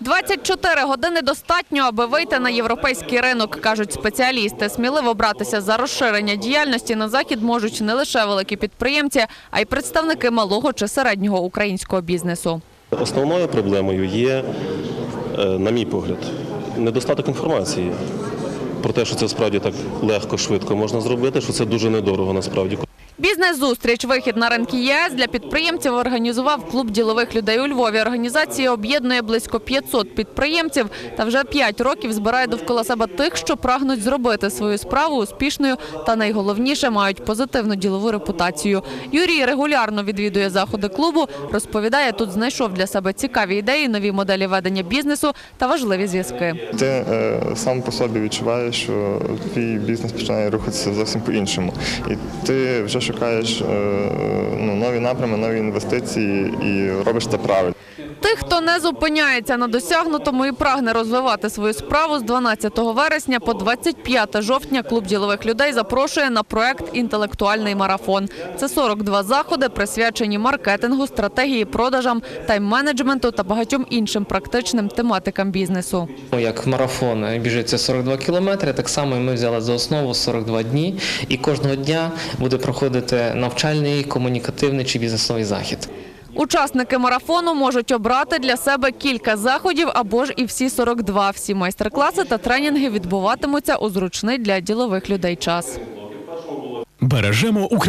24 години достатньо, аби вийти на європейський ринок, кажуть спеціалісти. Сміливо братися за розширення діяльності на захід можуть не лише великі підприємці, а й представники малого чи середнього українського бізнесу. Основною проблемою є, е, на мій погляд, недостаток інформації про те, що це справді так легко, швидко можна зробити, що це дуже недорого насправді. Бізнес-зустріч «Вихід на ринки ЄС» для підприємців організував клуб ділових людей у Львові. Організація об'єднує близько 500 підприємців та вже 5 років збирає довкола себе тих, що прагнуть зробити свою справу успішною та найголовніше мають позитивну ділову репутацію. Юрій регулярно відвідує заходи клубу. Розповідає, тут знайшов для себе цікаві ідеї, нові моделі ведення бізнесу та важливі зв'язки. Ти е, сам по собі відчуваєш, що твій бізнес починає рухатися зовсім по-іншому. І ти вже шукаєш е, ну, нові напрями, нові інвестиції і робиш це правильно. Тих, хто не зупиняється на досягнутому і прагне розвивати свою справу з 12 вересня по 25 жовтня клуб ділових людей запрошує на проект Інтелектуальний марафон. Це 42 заходи, присвячені маркетингу, стратегії, продажам, тайм-менеджменту та багатьом іншим практичним тематикам бізнесу. Ну, Як марафон біжиться 42 кілометри, так само ми взяли за основу 42 дні, і кожного дня буде проходити навчальний, комунікативний чи бізнесовий захід. Учасники марафону можуть обрати для себе кілька заходів або ж і всі 42. Всі майстер-класи та тренінги відбуватимуться у зручний для ділових людей час. Бережемо Україну.